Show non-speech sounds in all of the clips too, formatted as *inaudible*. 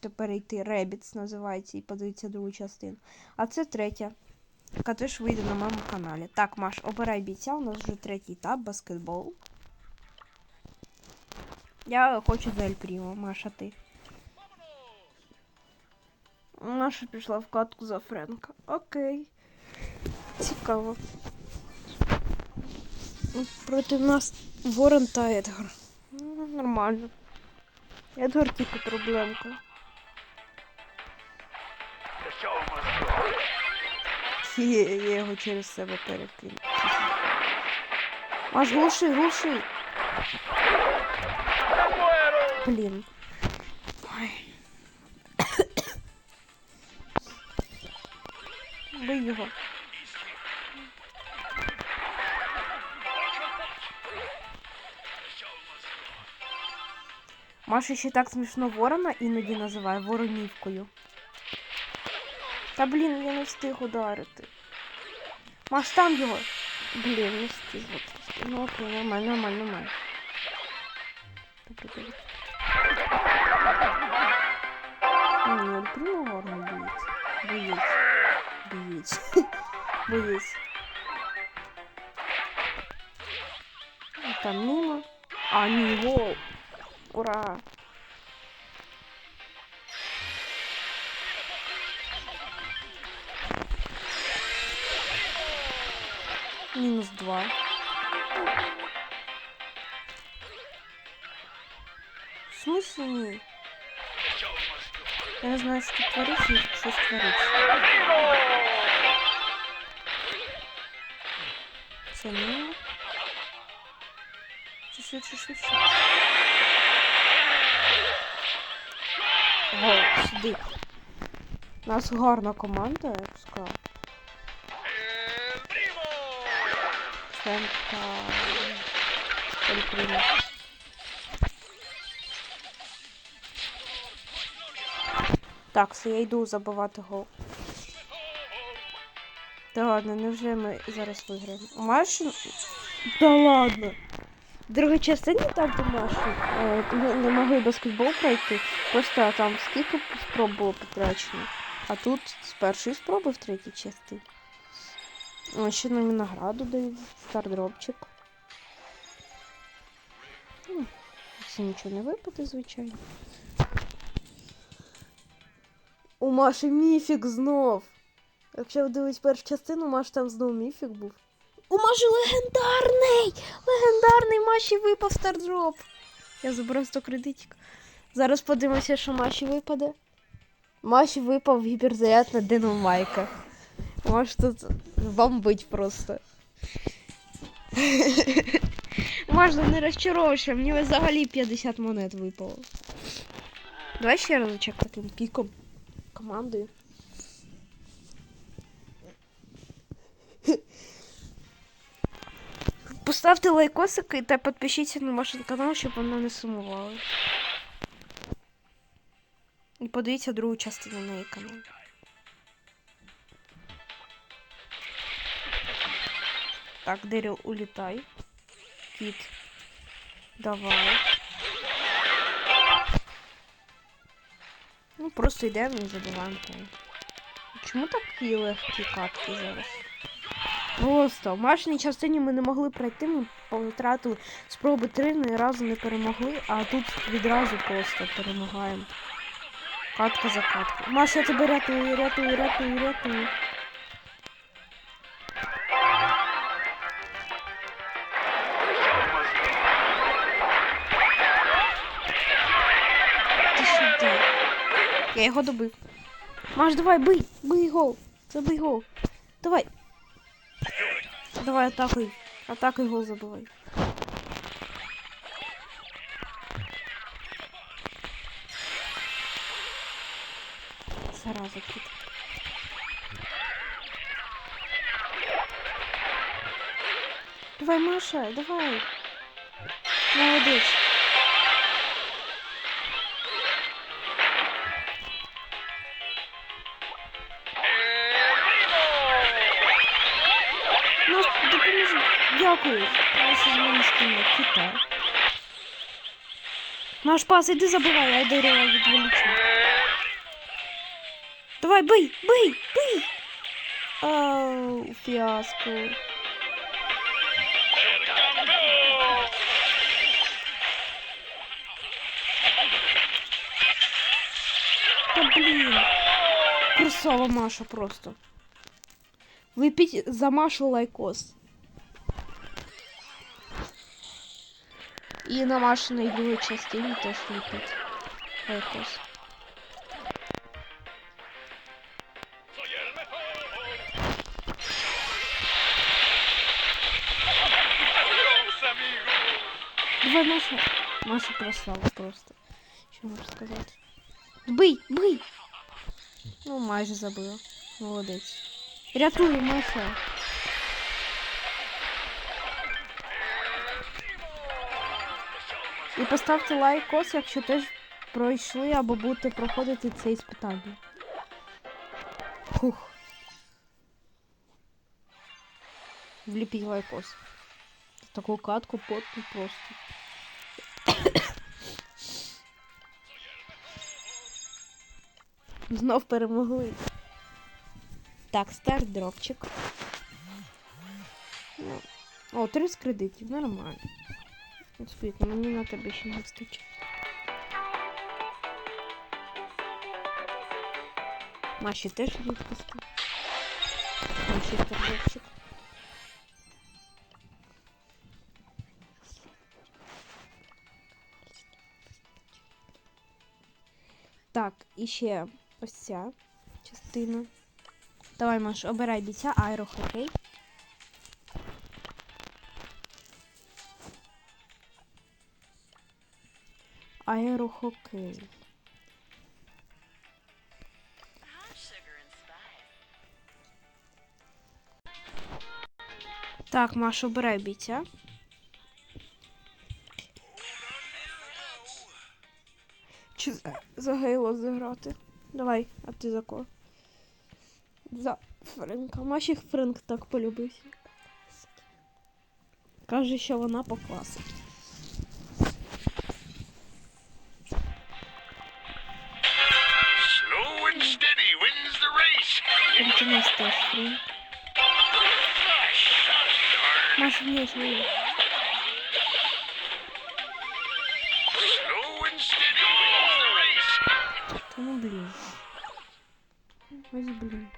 перейти. Rabbids називається і подивіться другу частину. А це третя, яка теж вийде на моєму каналі. Так, Маш, обирай бійця, у нас вже третій етап, баскетбол. Я хочу за Ель Прімо, Маша, ти. Маша пішла в катку за Френка. Окей. Цікаво. Проти нас Ворон та Едгар. Ну, Нормально. Едгар тільки проблемка. Я, його через себе перекину. Маш, глуши, глуши. Блін. Ой. Бий його. Маша ще так смішно ворона іноді називає воронівкою. Та блін, я не встиг ударити. Маш, там його. Блін, не встиг. от. Ну окей, нормально, нормально, нормально. Добре, добре. Ні, прямо гарно боїться. Боїться. Боїться. *laughs* Боїться. Там мимо. А, ні, гол. Ура! Мінус два. В смысле ні? Я знаю, що тут твориться, і щось твориться. Це мимо. Чи швидше, швидше. Гол, сюди. У нас гарна команда, я б сказала. Та Ель Так, все, я йду забивати гол. Та ладно, невже ми зараз виграємо? Маєш? Та ладно. В другій частині так що е, ми не могли баскетбол пройти. Просто там скільки спроб було потрачено. А тут з першої спроби в третій частині. О, ще нам награду дають. Стардропчик. Ну, Це нічого не випаде, звичайно. У Маші міфік знов. Якщо ви дивитесь першу частину, Маш там знов міфік був. У Маші легендарний! Легендарний Маші випав стардроп. Я забрав 100 кредитів. Зараз подивимося, що Маші випаде. Маші випав гіперзаряд на динамайка. Маш тут бомбить просто. Можна не розчаровуєшся, мені взагалі 50 монет випало. Давай ще разочок таким піком. Командою. Поставте лайкосики та підпишіться на наш канал, щоб вона не сумувала. І подивіться другу частину на її каналі. Так, Деріл, улітай. Кіт. Давай. Ну, просто йдемо і забиваємо гол. Чому такі легкі катки зараз? Просто в машиній частині ми не могли пройти, ми потратили спроби три, ні разу не перемогли, а тут відразу просто перемагаємо. Катка за каткою. Маш, я тебе рятую, рятую, рятую, рятую. Я його добив. Маш, давай, бий, бий гол. Забий гол. Давай. Давай атакуй. Атакуй гол забивай. Зараза кіт. Давай, Маша, давай. Молодець. Дякую. Я ще з мене скинула кита. Наш пас, іди забивай, я Дарила відволічу. Давай, бий, бий, бий. Оу, фіаско. Та блін. Красава Маша просто. Випіть за Машу лайкос. І на Машиной другій частині теж ліпіть лайкос. Давай, Маша. Маша красава просто. Що можу сказати? Бий, бий! Ну, майже забила. Молодець. Рятуй, Маша. І поставте лайкос, якщо теж пройшли або будете проходити це іспитання. Фух. Вліпіть лайкос. Таку катку потну просто. Знов перемогли. Так, старт дропчик. Ну, О, 30 кредитів, нормально. Спить, мені на тебе ще не вистачить. Маші теж відпусти. Маші дропчик. Так, і ще ось ця частина. Давай, Маш, обирай бійця аерохокей. Аерохокей. Так, Маш, обирай бійця. Чи за, за Гейло зіграти? Давай, а ти за кого? За Френка. Маші Френк так полюбився. Каже, що вона по класу. The race. Та ну блін. Ось блін.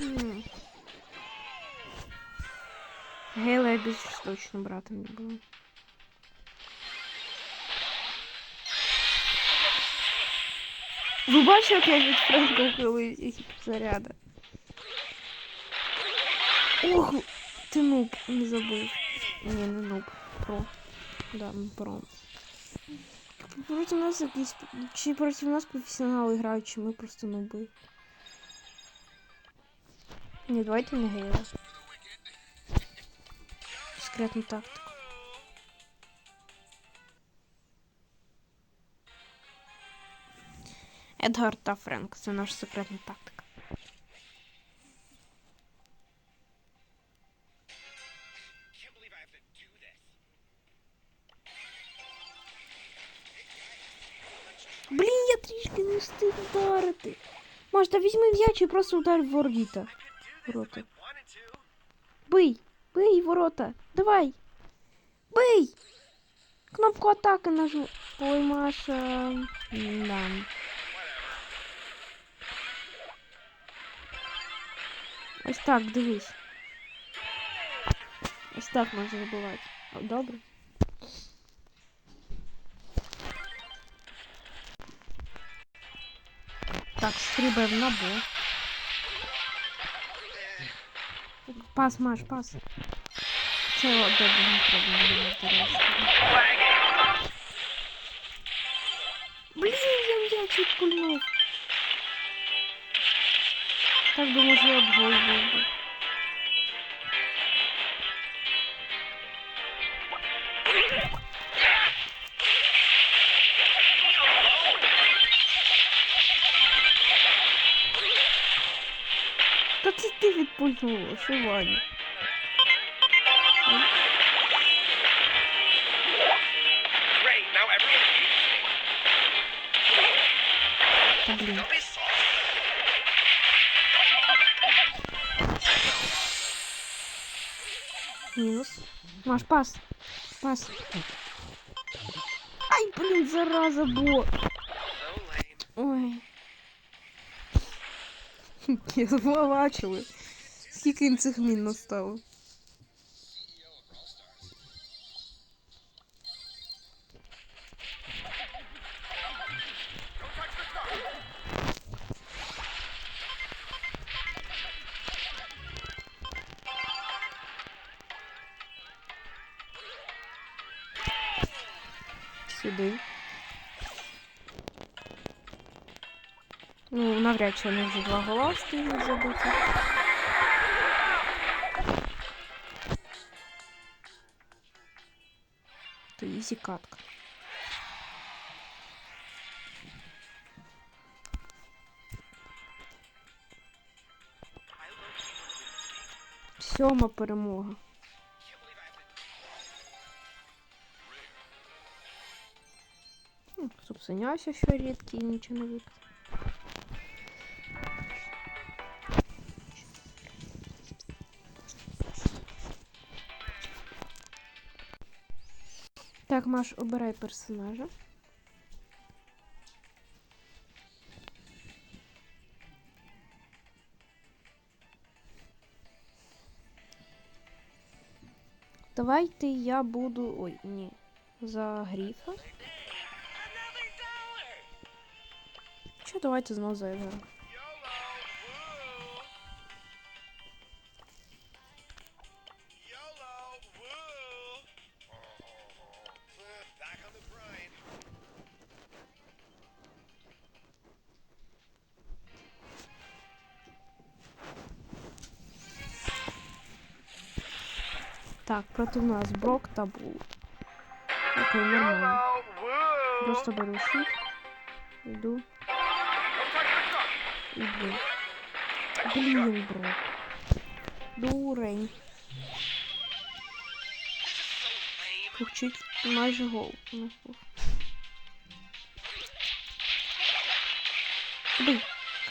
М. Гейла я більш точно брати не буду. Ви бачите, як я від Френка коли заряда? Ох, ти нуб, не забув. Ні, не нуб. Про. Да, ми про. Проти нас якісь. Чи проти нас професіонали грають, чи ми просто нуби. Ні, давайте не гейла. Секретну тактику. Едгард та Френк. Це наша секретна тактика. Блін, я трішки не встиг вдарити. Маш, та візьми м'яч і просто удар в ворота. Ворота. Бий! Бий ворота! Давай! Бий! Кнопку атаки нажму. Ой, Маша. Да. Ось так, дивись. Ось так можна забивати. О, Добре. Так, стрибаємо на бо. Пас, Маш, пас. Це о, добре, не треба не треба. Блін, я м'яч відпульнув. Так би може обвой був. Та це ти відпульнула, що Ваня? Блін. Мінус. Маш, пас. Пас. Ай, блин, зараза, бо. Ой. *laughs* Я побачили. *laughs* Скільки їм цих мін наставив. Сюди. Ну, навряд чи вони вже два гола встигнуть забити. То ізі катка. Сьома перемога. Супсенявся, що рідкий, нічого не випив. Так, Маш, обирай персонажа. Давайте я буду. Ой, ні. За гріфа. Що давайте знову за Егора. YOLO! Woo! Back on the grind. Так, проти нас Брок та Бул. Окей, нормально. Woo! Просто беру щит. Йду. Іду. Блін, Брок. Дурень. Фух, майже гол. Блін,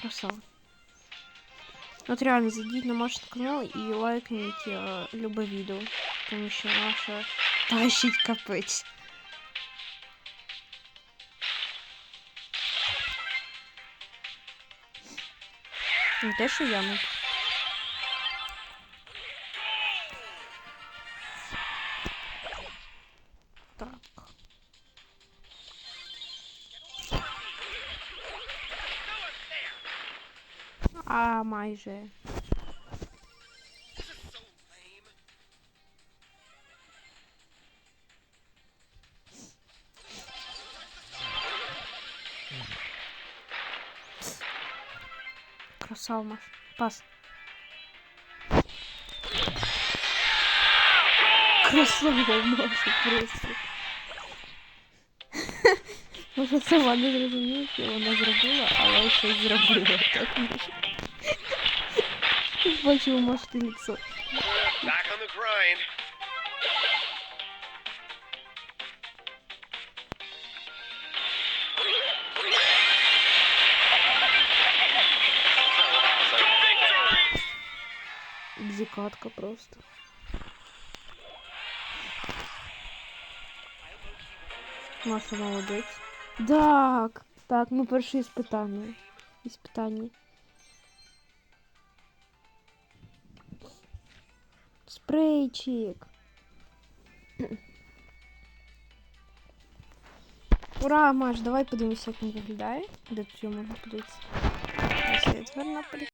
красава. От реально зайдіть на наш канал і лайкніть е, любе відео. Тому що наша тащить капець. Не те, що я не. Так. А, майже. Маш. Пас. Красава Маша просто. *laughs* Може сама не зрозуміє, що вона зробила, але щось зробила. Так. Бачив Маш лицо. Back on the grind. Бзикатка просто. Маша молодець. Так, так, ми перші іспитання. Іспитання. Спрейчик. Ура, Маш, давай подивимося, як він виглядає. Де тут його можна подивитися? Ось я гарно